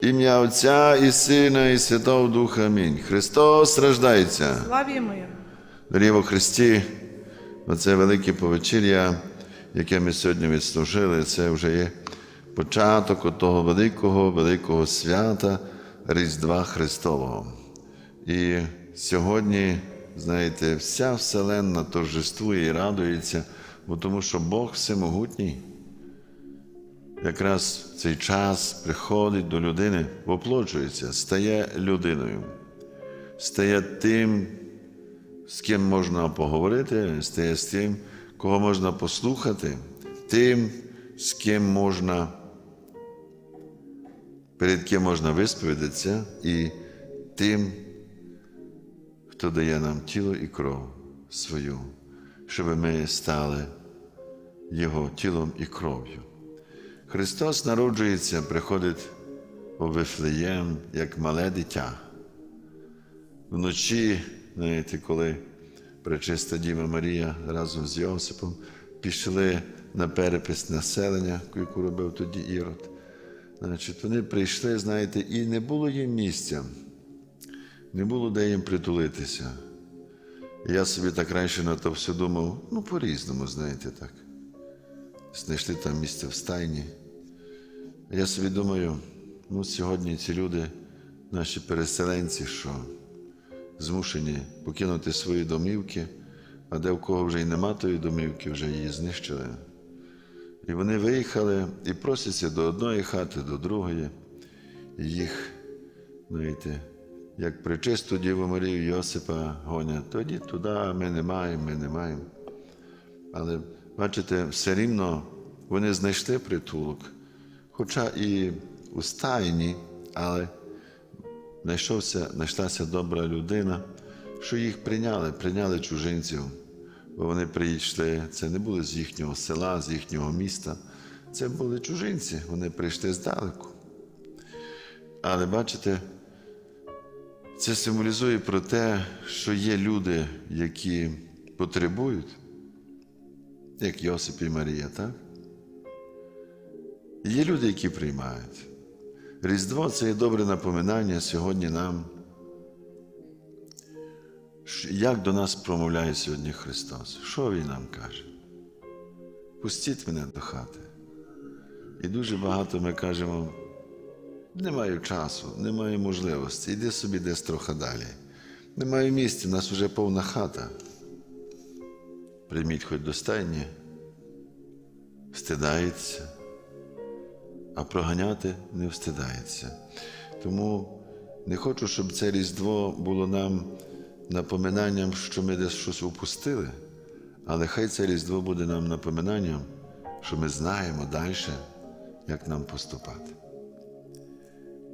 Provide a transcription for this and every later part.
Ім'я Отця і Сина, і Святого Духа. Амінь. Христос рождається. Славімо Його. Дорогі во Христі, оце велике повечір'я, яке ми сьогодні відслужили, це вже є початок того великого, великого свята Різдва Христового. І сьогодні, знаєте, вся Вселенна торжествує і радується, бо тому що Бог всемогутній. Якраз цей час приходить до людини, воплочується, стає людиною, стає тим, з ким можна поговорити, стає з тим, кого можна послухати, тим, з ким можна, перед ким можна висповідатися, і тим, хто дає нам тіло і кров свою, щоб ми стали Його тілом і кров'ю. Христос народжується, приходить у Вифлеєм як мале дитя. Вночі, знаєте, коли пречиста Діва Марія разом з Йосипом пішли на перепис населення, яку робив тоді Ірод. Значить, вони прийшли, знаєте, і не було їм місця, не було де їм притулитися. Я собі так раніше на то все думав, ну, по-різному, знаєте, так. Знайшли там місце в стайні. Я собі думаю, ну, сьогодні ці люди, наші переселенці, що змушені покинути свої домівки, а де в кого вже й нема тої домівки, вже її знищили. І вони виїхали і просяться до одної хати, до другої. І їх, знаєте, як причисту Діву Марію Йосипа гонять, тоді туди ми не маємо, ми не маємо. Але бачите, все рівно вони знайшли притулок, хоча і у стайні, але знайшовся, знайшлася добра людина, що їх прийняли, прийняли чужинців, бо вони прийшли, це не були з їхнього села, з їхнього міста, це були чужинці, вони прийшли здалеку. Але бачите, це символізує про те, що є люди, які потребують, як Йосип і Марія, так? Є люди, які приймають. Різдво це є добре напоминання сьогодні нам, як до нас промовляє сьогодні Христос. Що Він нам каже? Пустіть мене до хати. І дуже багато ми кажемо, не маю часу, не маю можливості, йди собі десь трохи далі. Не маю місця, у нас вже повна хата. Прийміть хоч до стайні, стидається а проганяти не встидається. Тому не хочу, щоб це Різдво було нам напоминанням, що ми десь щось упустили, але хай це Різдво буде нам напоминанням, що ми знаємо далі, як нам поступати.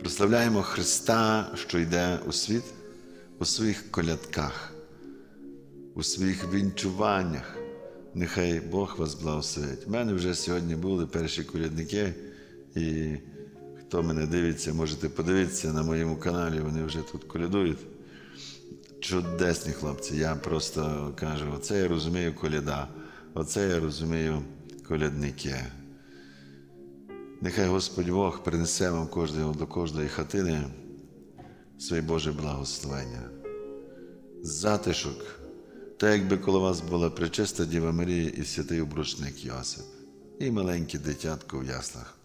Прославляємо Христа, що йде у світ у своїх колядках, у своїх вінчуваннях. Нехай Бог вас благословить. У мене вже сьогодні були перші колядники, і хто мене дивиться, можете подивитися на моєму каналі, вони вже тут колядують. Чудесні хлопці. Я просто кажу, оце я розумію коляда, оце я розумію колядники. Нехай Господь Бог принесе вам кожного до кожної хатини своє Боже благословення. Затишок, так якби коло вас була пречиста Діва Марія і святий обручник Йосип, і маленьке дитятко в яслах.